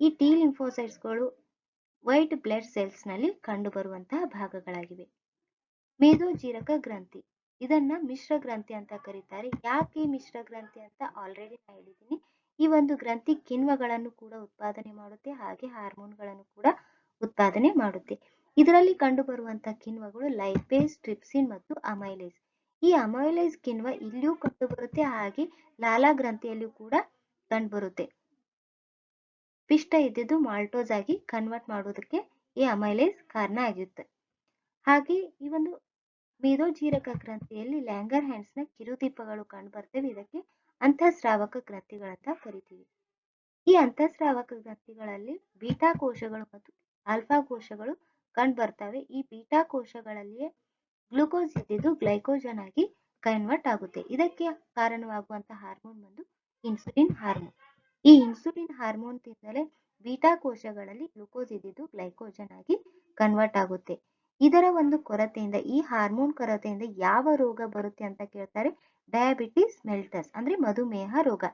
ಈ ಟಿ ಲಿಂಫೋಸೈಟ್ಸ್ಗಳು ವೈಟ್ ಬ್ಲಡ್ ಸೆಲ್ಸ್ನಲ್ಲಿ ಕಂಡುಬರುವಂತಹ ಭಾಗಗಳಾಗಿವೆ. ಮೇದೋಜೀರಕ ಗ್ರಂಥಿ. ಇದನ್ನ ಮಿಶ್ರ ಗ್ರಂಥಿ ಅಂತ ಕರೀತಾರೆ. ಯಾಕೆ ಮಿಶ್ರ ಗ್ರಂಥಿ ಅಂತ ಆಲ್ರೆಡಿ ಹೇಳಿದ್ದೀನಿ ಈ ಒಂದು ಗ್ರಂಥಿ ಕಿಣ್ವಗಳನ್ನು ಕೂಡ ಉತ್ಪಾದನೆ ಮಾಡುತ್ತೆ. ಹಾಗೆ ಹಾರ್ಮೋನ್ಗಳನ್ನು ಕೂಡ ಉತ್ಪಾದನೆ ಮಾಡುತ್ತೆ. ಇದರಲ್ಲಿ ಕಂಡುಬರುವಂತಹ ಕಿಣ್ವಗಳು ಲೈಪೇಸ್ ಟ್ರಿಪ್ಸಿನ್ ಮತ್ತು ಅಮೈಲೇಸ್ ಈ ಅಮೈಲೇಸ್ ಕಿಣ್ವ ಇಲ್ಲಿಯೂ ಕಂಡುಬರುತ್ತೆ, ಹಾಗೆ ಲಾಲಾ ಗ್ರಂಥಿಯಲ್ಲಿಯೂ ಕೂಡ ಕಂಡುಬರುತ್ತೆ. ಪಿಷ್ಟ ಇದ್ದಿದ್ದು ಮಾಲ್ಟೋಸ್ ಆಗಿ ಕನ್ವರ್ಟ್ ಮಾಡೋದಕ್ಕೆ ಈ ಅಮೈಲೇಸ್ ಕಾರಣ ಆಗಿರುತ್ತೆ. ಹಾಗೆ ಈ ಒಂದು ಮೇದೋಜೀರಕ ಗ್ರಂಥಿಯಲ್ಲಿ ಲ್ಯಾಂಗರ್ ಹ್ಯಾಂಡ್ಸ್ನ ಕಿರುದೀಪಗಳು ಕಂಡುಬರ್ತವೆ, ಇದಕ್ಕೆ ಅಂತಃಸ್ರಾವಕ ಗ್ರಂಥಿಗಳಂತ ಕರಿತೀವಿ. ಈ ಅಂತಃಸ್ರಾವಕ ಗ್ರಂಥಿಗಳಲ್ಲಿ ಬೀಟಾ ಕೋಶಗಳು ಮತ್ತು ಆಲ್ಫಾ ಕೋಶಗಳು ಕಂಡುಬರ್ತವೆ. ಈ ಬೀಟಾ ಕೋಶಗಳಲ್ಲಿಯೇ ಗ್ಲೂಕೋಸ್ ಇದ್ದಿದ್ದು ಗ್ಲೈಕೋಜನ್ ಆಗಿ ಕನ್ವರ್ಟ್ ಆಗುತ್ತೆ. ಇದಕ್ಕೆ ಕಾರಣವಾಗುವಂತಹ ಹಾರ್ಮೋನ್ ಬಂದು ಇನ್ಸುಲಿನ್ ಹಾರ್ಮೋನ್ ಈ ಇನ್ಸುಲಿನ್ ಹಾರ್ಮೋನ್ ತಿಂದಲೇ ಬೀಟಾ ಕೋಶಗಳಲ್ಲಿ ಗ್ಲೂಕೋಸ್ ಇದ್ದಿದ್ದು ಗ್ಲೈಕೋಜನ್ ಆಗಿ ಕನ್ವರ್ಟ್ ಆಗುತ್ತೆ. ಇದರ ಒಂದು ಕೊರತೆಯಿಂದ, ಈ ಹಾರ್ಮೋನ್ ಕೊರತೆಯಿಂದ ಯಾವ ರೋಗ ಬರುತ್ತೆ ಅಂತ ಕೇಳ್ತಾರೆ ಡಯಾಬಿಟಿಸ್ ಮೆಲ್ಟಸ್ ಅಂದ್ರೆ ಮಧುಮೇಹ ರೋಗ.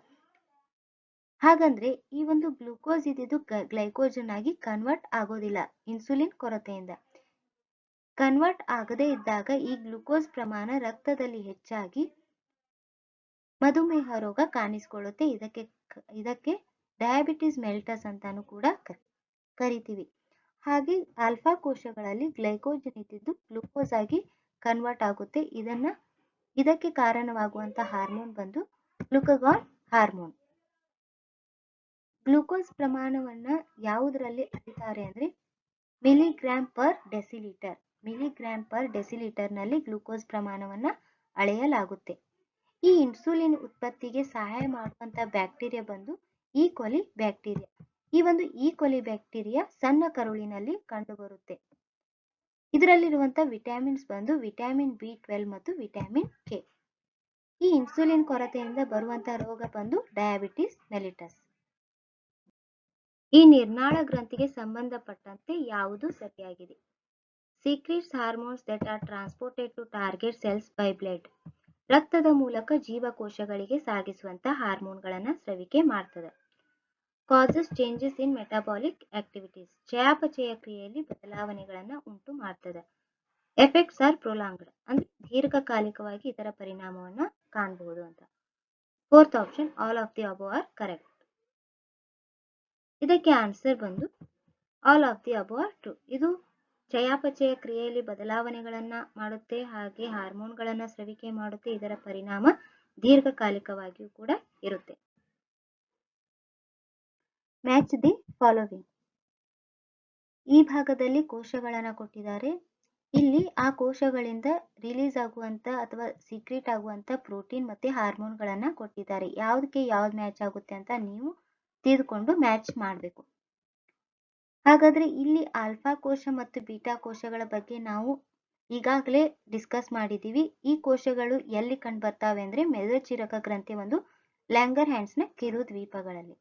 ಹಾಗಂದ್ರೆ ಈ ಒಂದು ಗ್ಲೂಕೋಸ್ ಇದ್ದಿದ್ದು ಗ್ಲೈಕೋಜನ್ ಆಗಿ ಕನ್ವರ್ಟ್ ಆಗೋದಿಲ್ಲ ಇನ್ಸುಲಿನ್ ಕೊರತೆಯಿಂದ. ಕನ್ವರ್ಟ್ ಆಗದೇ ಇದ್ದಾಗ ಈ ಗ್ಲೂಕೋಸ್ ಪ್ರಮಾಣ ರಕ್ತದಲ್ಲಿ ಹೆಚ್ಚಾಗಿ ಮಧುಮೇಹ ರೋಗ ಕಾಣಿಸಿಕೊಳ್ಳುತ್ತೆ. ಇದಕ್ಕೆ ಇದಕ್ಕೆ ಡಯಾಬಿಟಿಸ್ ಮೆಲ್ಟಸ್ ಅಂತಾನು ಕೂಡ ಕರಿತೀವಿ. ಹಾಗೆ ಆಲ್ಫಾ ಕೋಶಗಳಲ್ಲಿ ಗ್ಲೈಕೋಜನ್ ಇದ್ದಿದ್ದು ಗ್ಲೂಕೋಸ್ ಆಗಿ ಕನ್ವರ್ಟ್ ಆಗುತ್ತೆ. ಇದನ್ನ, ಇದಕ್ಕೆ ಕಾರಣವಾಗುವಂತ ಹಾರ್ಮೋನ್ ಬಂದು ಗ್ಲುಕಗಾನ್ ಹಾರ್ಮೋನ್ ಗ್ಲೂಕೋಸ್ ಪ್ರಮಾಣವನ್ನ ಯಾವುದರಲ್ಲಿ ಅಳಿತಾರೆ ಅಂದ್ರೆ milligram per decilitre milligram per ಡೆಸಿಲೀಟರ್ನಲ್ಲಿ glucose ಪ್ರಮಾಣವನ್ನ ಅಳೆಯಲಾಗುತ್ತೆ. ಈ ಇನ್ಸುಲಿನ್ ಉತ್ಪತ್ತಿಗೆ ಸಹಾಯ ಮಾಡುವಂಥ ಬ್ಯಾಕ್ಟೀರಿಯಾ ಬಂದು ಈ ಕೊಲಿ ಬ್ಯಾಕ್ಟೀರಿಯಾ ಈ ಒಂದು ಈ ಕೊಲಿ ಬ್ಯಾಕ್ಟೀರಿಯಾ ಸಣ್ಣ ಕರುಳಿನಲ್ಲಿ ಕಂಡುಬರುತ್ತೆ. ಇದರಲ್ಲಿರುವಂತ ವಿಟಮಿನ್ಸ್ ಬಂದು ವಿಟಮಿನ್ ಬಿ ಟ್ವೆಲ್ ಮತ್ತು ವಿಟಮಿನ್ ಕೆ. ಈ ಇನ್ಸುಲಿನ್ ಕೊರತೆಯಿಂದ ಬರುವಂತಹ ರೋಗ ಬಂದು ಡಯಾಬಿಟಿಸ್, ಮೆಲಿಟಸ್. ಈ ನಿರ್ನಾಳ ಗ್ರಂಥಿಗೆ ಸಂಬಂಧಪಟ್ಟಂತೆ ಯಾವುದು ಸರಿಯಾಗಿದೆ? Secrets hormones that are transported to target cells by blood ರಕ್ತದ ಮೂಲಕ ಜೀವಕೋಶಗಳಿಗೆ ಸಾಗಿಸುವಂತ ಹಾರ್ಮೋನ್ಗಳನ್ನು ಸ್ರವಿಕೆ ಮಾಡ್ತದೆ. Causes changes in metabolic activities ಚಯಾಪಚಯ ಕ್ರಿಯೆಯಲ್ಲಿ ಬದಲಾವಣೆಗಳನ್ನು ಉಂಟು ಮಾಡ್ತದೆ. ಎಫೆಕ್ಟ್ಸ್ ಆರ್ ಪ್ರೊಲಾಂಗ್ಡ್ ಅಂದ್ರೆ ದೀರ್ಘಕಾಲಿಕವಾಗಿ ಇದರ ಪರಿಣಾಮವನ್ನು ಕಾಣಬಹುದು ಅಂತ. Fourth option all of the above are correct ಇದಕ್ಕೆ ಆನ್ಸರ್ ಬಂದು all of the above are true ಇದು ಚಯಾಪಚಯ ಕ್ರಿಯೆಯಲ್ಲಿ ಬದಲಾವಣೆಗಳನ್ನ ಮಾಡುತ್ತೆ, ಹಾಗೆ ಹಾರ್ಮೋನ್ಗಳನ್ನ ಸ್ರವಿಕೆ ಮಾಡುತ್ತೆ, ಇದರ ಪರಿಣಾಮ ದೀರ್ಘಕಾಲಿಕವಾಗಿಯೂ ಕೂಡ ಇರುತ್ತೆ. ಮ್ಯಾಚ್ ದಿ ಫಾಲೋವಿಂಗ್ ಈ ಭಾಗದಲ್ಲಿ ಕೋಶಗಳನ್ನ ಕೊಟ್ಟಿದ್ದಾರೆ. ಇಲ್ಲಿ ಆ ಕೋಶಗಳಿಂದ ರಿಲೀಸ್ ಆಗುವಂತ ಅಥವಾ ಸೀಕ್ರೆಟ್ ಆಗುವಂತ ಪ್ರೋಟೀನ್ ಮತ್ತೆ ಹಾರ್ಮೋನ್ಗಳನ್ನ ಕೊಟ್ಟಿದ್ದಾರೆ. ಯಾವ್ದಕ್ಕೆ ಯಾವ್ದು ಮ್ಯಾಚ್ ಆಗುತ್ತೆ ಅಂತ ನೀವು ತಿಳಿದುಕೊಂಡು ಮ್ಯಾಚ್ ಮಾಡಬೇಕು. ಹಾಗಾದ್ರೆ ಇಲ್ಲಿ ಆಲ್ಫಾ ಕೋಶ ಮತ್ತು ಬೀಟಾ ಕೋಶಗಳ ಬಗ್ಗೆ ನಾವು ಈಗಾಗಲೇ ಡಿಸ್ಕಸ್ ಮಾಡಿದ್ದೀವಿ ಈ ಕೋಶಗಳು ಎಲ್ಲಿ ಕಂಡು ಬರ್ತಾವೆ ಅಂದ್ರೆ ಮೆದಚಿರಕ ಗ್ರಂಥಿ ಒಂದು ಲ್ಯಾಂಗರ್ ಹ್ಯಾಂಡ್ಸ್ನ ಕಿರು ದ್ವೀಪಗಳಲ್ಲಿ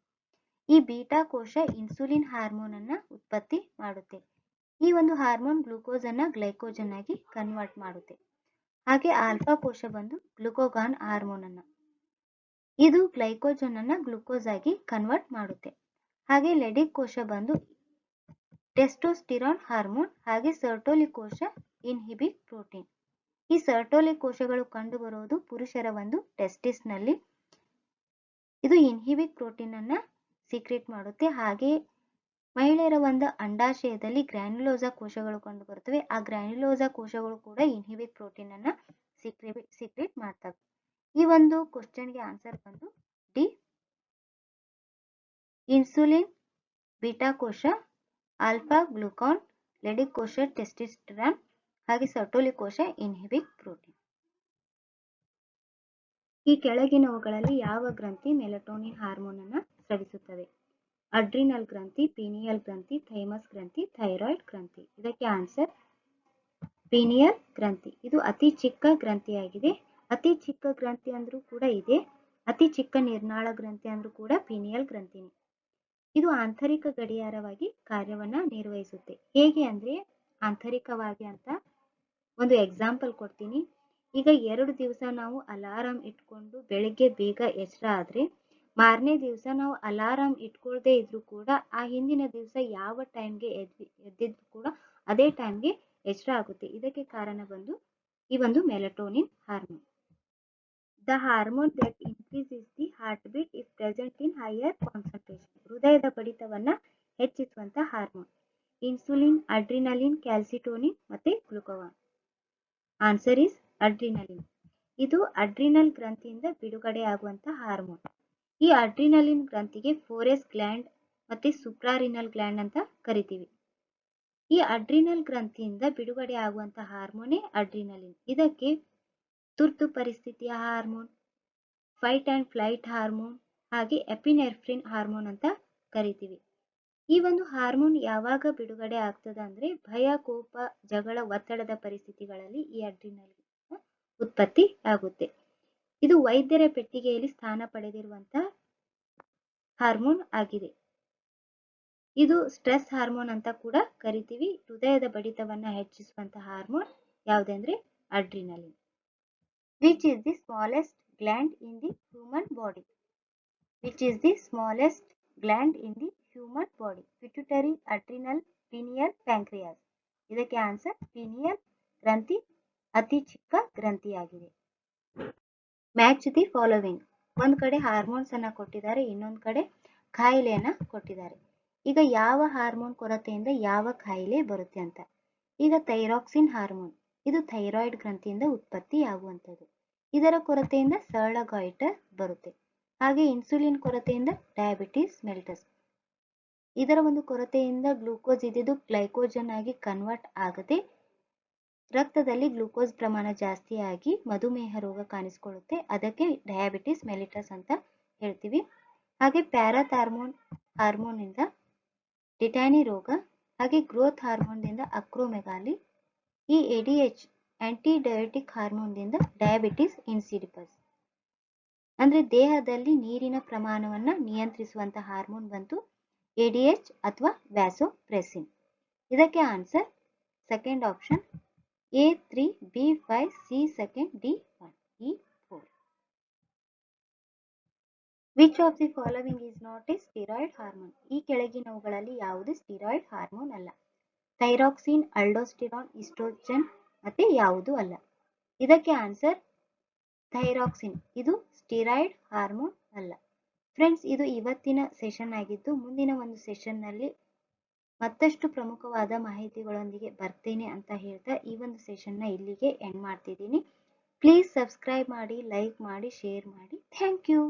ಈ ಬೀಟಾ ಕೋಶ ಇನ್ಸುಲಿನ್ ಹಾರ್ಮೋನ್ ಅನ್ನ ಉತ್ಪತ್ತಿ ಮಾಡುತ್ತೆ. ಈ ಒಂದು ಹಾರ್ಮೋನ್ ಗ್ಲೂಕೋಸ್ ಅನ್ನ ಗ್ಲೈಕೋಜನ್ ಆಗಿ ಕನ್ವರ್ಟ್ ಮಾಡುತ್ತೆ. ಹಾಗೆ ಆಲ್ಫಾ ಕೋಶ ಬಂದು ಗ್ಲುಕೋಗಾನ್ ಹಾರ್ಮೋನ್ ಅನ್ನ. ಇದು ಗ್ಲೈಕೋಜನ್ ಅನ್ನ ಗ್ಲುಕೋಸ್ ಆಗಿ ಕನ್ವರ್ಟ್ ಮಾಡುತ್ತೆ. ಹಾಗೆ ಲೆಡಿಕ್ ಕೋಶ ಬಂದು ಟೆಸ್ಟೋಸ್ಟಿರಾನ್ ಹಾರ್ಮೋನ್ ಹಾಗೆ ಸರ್ಟೋಲಿ ಕೋಶ ಇನ್ಹಿಬಿಟ್ ಪ್ರೋಟೀನ್ ಈ ಸರ್ಟೋಲಿ ಕೋಶಗಳು ಕಂಡುಬರುವುದು ಪುರುಷರ ಒಂದು ಟೆಸ್ಟಿಸ್ನಲ್ಲಿ. ಇದು ಇನ್ಹಿಬಿಟ್ ಪ್ರೋಟೀನ್ ಅನ್ನ ಸೀಕ್ರೆಟ್ ಮಾಡುತ್ತೆ. ಹಾಗೆ ಮಹಿಳೆಯರ ಒಂದು ಅಂಡಾಶಯದಲ್ಲಿ ಗ್ರ್ಯಾನ್ಯುಲೋಸಾ ಕೋಶಗಳು ಕಂಡು ಬರುತ್ತವೆ ಆ ಗ್ರ್ಯಾನ್ಯುಲೋಸಾ ಕೋಶಗಳು ಕೂಡ ಇನ್ಹಿಬಿಟ್ ಪ್ರೋಟೀನ್ ಅನ್ನ ಸೀಕ್ರೆಟ್ ಸೀಕ್ರೆಟ್ ಮಾಡ್ತವೆ. ಈ ಒಂದು ಕ್ವಶನ್ಗೆ ಆನ್ಸರ್ ಬಂದು ಡಿ. ಇನ್ಸುಲಿನ್ ಬೀಟಾ ಕೋಶ ಆಲ್ಫಾ ಗ್ಲುಕಾನ್ ಲೆಡಿಕ್ ಕೋಶ ಟೆಸ್ಟಿಸ್ಟ್ರಾನ್ ಹಾಗೆ ಸಟೋಲಿ ಕೋಶ ಇನ್ಹಿಬಿಟ್ ಪ್ರೋಟೀನ್ ಈ ಕೆಳಗಿನವುಗಳಲ್ಲಿ ಯಾವ ಗ್ರಂಥಿ ಮೆಲಟೋನಿನ್ ಹಾರ್ಮೋನ್ ಅನ್ನು ಸ್ರವಿಸುತ್ತದೆ ಅಡ್ರಿನಲ್ ಗ್ರಂಥಿ ಪೀನಿಯಲ್ ಗ್ರಂಥಿ ಥೈಮಸ್ ಗ್ರಂಥಿ ಥೈರಾಯ್ಡ್ ಗ್ರಂಥಿ. ಇದಕ್ಕೆ ಆನ್ಸರ್ ಪೀನಿಯಲ್ ಗ್ರಂಥಿ. ಇದು ಅತಿ ಚಿಕ್ಕ ಗ್ರಂಥಿಯಾಗಿದೆ. ಅತಿ ಚಿಕ್ಕ ಗ್ರಂಥಿ ಅಂದ್ರೂ ಕೂಡ ಇದೆ. ಅತಿ ಚಿಕ್ಕ ನಿರ್ನಾಳ ಗ್ರಂಥಿ ಅಂದ್ರೂ ಕೂಡ ಪೀನಿಯಲ್ ಗ್ರಂಥಿನಿ. ಇದು ಆಂತರಿಕ ಗಡಿಯಾರವಾಗಿ ಕಾರ್ಯವನ್ನ ನಿರ್ವಹಿಸುತ್ತೆ. ಹೇಗೆ ಅಂದ್ರೆ ಆಂತರಿಕವಾಗಿ ಅಂತ ಒಂದು ಎಕ್ಸಾಂಪಲ್ ಕೊಡ್ತೀನಿ. ಈಗ ಎರಡು ದಿವಸ ನಾವು ಅಲಾರಾಮ್ ಇಟ್ಕೊಂಡು ಬೆಳಿಗ್ಗೆ ಬೇಗ ಎಚ್ಚರ ಆದ್ರೆ ಮಾರನೇ ದಿವಸ ನಾವು ಅಲಾರಾಮ್ ಇಟ್ಕೊಳ್ದೇ ಇದ್ರು ಕೂಡ ಆ ಹಿಂದಿನ ದಿವಸ ಯಾವ ಟೈಮ್ಗೆ ಎದ್ದಿ, ಎದ್ದಿದ್ರು ಕೂಡ ಅದೇ ಟೈಮ್ಗೆ ಎಚ್ಚರ ಆಗುತ್ತೆ. ಇದಕ್ಕೆ ಕಾರಣ ಬಂದು ಈ ಒಂದು melatonin hormone the hormone that increases the bit if present in higher concentration ಹೃದಯದ ಬಡಿತವನ್ನ ಹೆಚ್ಚಿಸುವಂತ ಹಾರ್ಮೋನ್ ಇನ್ಸುಲಿನ್ ಅಡ್ರಿನಲಿನ್ ಕ್ಯಾಲ್ಸಿಟೋನಿನ್ ಮತ್ತೆ ಗ್ಲುಕೋವಾನ್ ಆನ್ಸರ್ ಇಸ್ ಅಡ್ರಿನಲಿನ್ ಇದು ಅಡ್ರಿನಲ್ ಗ್ರಂಥಿಯಿಂದ ಬಿಡುಗಡೆ ಆಗುವಂತ ಹಾರ್ಮೋನ್ ಈ ಅಡ್ರಿನಲಿನ್ ಗ್ರಂಥಿಗೆ ಫೋರೆಸ್ ಗ್ಲ್ಯಾಂಡ್ ಮತ್ತೆ ಸುಪ್ರಾರಿನಲ್ ಗ್ಲ್ಯಾಂಡ್ ಅಂತ ಕರಿತೀವಿ. ಈ ಅಡ್ರಿನಲ್ ಗ್ರಂಥಿಯಿಂದ ಬಿಡುಗಡೆ ಆಗುವಂತ ಹಾರ್ಮೋನೇ ಅಡ್ರಿನಲಿನ್ ಇದಕ್ಕೆ ತುರ್ತು ಪರಿಸ್ಥಿತಿಯ hormone fight and flight hormone ಹಾಗೆ ಎಪಿನೆಫ್ರಿನ್ ಹಾರ್ಮೋನ್ ಅಂತ ಕರಿತೀವಿ. ಈ ಒಂದು ಹಾರ್ಮೋನ್ ಯಾವಾಗ ಬಿಡುಗಡೆ ಆಗ್ತದೆ ಅಂದರೆ ಭಯ, ಕೋಪ, ಜಗಳ, ಒತ್ತಡದ ಪರಿಸ್ಥಿತಿಗಳಲ್ಲಿ ಈ ಅಡ್ರಿನಲ್ ಉತ್ಪತ್ತಿ ಆಗುತ್ತೆ. ಇದು ವೈದ್ಯರ ಪೆಟ್ಟಿಗೆಯಲ್ಲಿ ಸ್ಥಾನ ಪಡೆದಿರುವಂತ ಹಾರ್ಮೋನ್ ಆಗಿದೆ. ಇದು ಸ್ಟ್ರೆಸ್ ಹಾರ್ಮೋನ್ ಅಂತ ಕೂಡ ಕರಿತೀವಿ. ಹೃದಯದ ಬಡಿತವನ್ನ ಹೆಚ್ಚಿಸುವಂತ ಹಾರ್ಮೋನ್ ಯಾವುದಂದ್ರೆ adrenaline. Which is the smallest gland in the human body which is the smallest gland in the human body Pituitary, adrenal, pineal, pancreas. ಇದಕ್ಕೆ ಆನ್ಸರ್ ಪಿನಿಯಲ್ ಗ್ರಂಥಿ ಅತಿ ಚಿಕ್ಕ ಗ್ರಂಥಿಯಾಗಿದೆ ಮ್ಯಾಚ್ ದಿ ಫಾಲೋವಿಂಗ್ ಒಂದ್ ಕಡೆ ಹಾರ್ಮೋನ್ಸ್ ಅನ್ನ ಕೊಟ್ಟಿದ್ದಾರೆ ಇನ್ನೊಂದ್ ಕಡೆ ಕಾಯಿಲೆಯನ್ನ ಕೊಟ್ಟಿದ್ದಾರೆ. ಈಗ ಯಾವ ಹಾರ್ಮೋನ್ ಕೊರತೆಯಿಂದ ಯಾವ ಕಾಯಿಲೆ ಬರುತ್ತೆ ಅಂತ. ಈಗ ಥೈರಾಕ್ಸಿನ್ ಹಾರ್ಮೋನ್ ಇದು ಥೈರಾಯ್ಡ್ ಗ್ರಂಥಿಯಿಂದ ಉತ್ಪತ್ತಿಯಾಗುವಂಥದ್ದು. ಇದರ ಕೊರತೆಯಿಂದ ಸರಳ ಗಾಯಿಟರ್ ಬರುತ್ತೆ. ಹಾಗೆ ಇನ್ಸುಲಿನ್ ಕೊರತೆಯಿಂದ ಡಯಾಬಿಟಿಸ್ ಮೆಲ್ಟಸ್ ಇದರ ಒಂದು ಕೊರತೆಯಿಂದ ಗ್ಲೂಕೋಸ್ ಇದ್ದಿದ್ದು ಗ್ಲೈಕೋಜನ್ ಆಗಿ ಕನ್ವರ್ಟ್ ಆಗದೆ ರಕ್ತದಲ್ಲಿ ಗ್ಲೂಕೋಸ್ ಪ್ರಮಾಣ ಜಾಸ್ತಿ ಆಗಿ ಮಧುಮೇಹ ರೋಗ ಕಾಣಿಸಿಕೊಳ್ಳುತ್ತೆ. ಅದಕ್ಕೆ ಡಯಾಬಿಟಿಸ್ ಮೆಲಿಟಸ್ ಅಂತ ಹೇಳ್ತೀವಿ. ಹಾಗೆ ಪ್ಯಾರಾಥಾರ್ಮೋನ್ ಹಾರ್ಮೋನಿಂದ ಡಿಟ್ಯಾನಿ ರೋಗ, ಹಾಗೆ ಗ್ರೋತ್ ಹಾರ್ಮೋನ್ದಿಂದ ಅಕ್ರೋಮೆಗಾಲಿ ಈ ಎ ಎಡಿಎಚ್ ಆಂಟಿ ಡಯಾಟಿಕ್ ಹಾರ್ಮೋನ್ದಿಂದ ಡಯಾಬಿಟಿಸ್ ಇನ್ಸಿಡಿಪಸ್ ಅಂದ್ರೆ ದೇಹದಲ್ಲಿ ನೀರಿನ ಪ್ರಮಾಣವನ್ನು ನಿಯಂತ್ರಿಸುವಂತ ಹಾರ್ಮೋನ್ ಬಂತು ಎ ಡಿ ಎಚ್ ಅಥವಾ ವ್ಯಾಸೋಪ್ರೆಸಿನ್ ಇದಕ್ಕೆ answer second option A three B five C second D one E four which of the following is not a steroid hormone ಈ ಕೆಳಗಿನವುಗಳಲ್ಲಿ ಯಾವುದು ಸ್ಟಿರಾಯ್ಡ್ ಹಾರ್ಮೋನ್ ಅಲ್ಲ. ಥೈರಾಕ್ಸಿನ್, ಅಲ್ಡೋಸ್ಟಿರಾನ್ ಇಸ್ಟ್ರೋಜನ್ ಮತ್ತೆ ಯಾವುದು ಅಲ್ಲ. ಇದಕ್ಕೆ ಆನ್ಸರ್ ಥೈರಾಕ್ಸಿನ್. ಇದು ಸ್ಟಿರಾಯ್ಡ್ ಹಾರ್ಮೋನ್ ಅಲ್ಲ. ಫ್ರೆಂಡ್ಸ್, ಇದು ಇವತ್ತಿನ ಸೆಷನ್ ಆಗಿದ್ದು ಮುಂದಿನ ಒಂದು ಸೆಷನ್ನಲ್ಲಿ ಮತ್ತಷ್ಟು ಪ್ರಮುಖವಾದ ಮಾಹಿತಿಗಳೊಂದಿಗೆ ಬರ್ತೇನೆ ಅಂತ ಹೇಳ್ತಾ ಈ ಒಂದು ಸೆಷನ್ನ ಇಲ್ಲಿಗೆ ಎಂಡ್ ಮಾಡ್ತಿದ್ದೀನಿ. ಪ್ಲೀಸ್ ಸಬ್ಸ್ಕ್ರೈಬ್ ಮಾಡಿ ಲೈಕ್ ಮಾಡಿ ಶೇರ್ ಮಾಡಿ. Thank you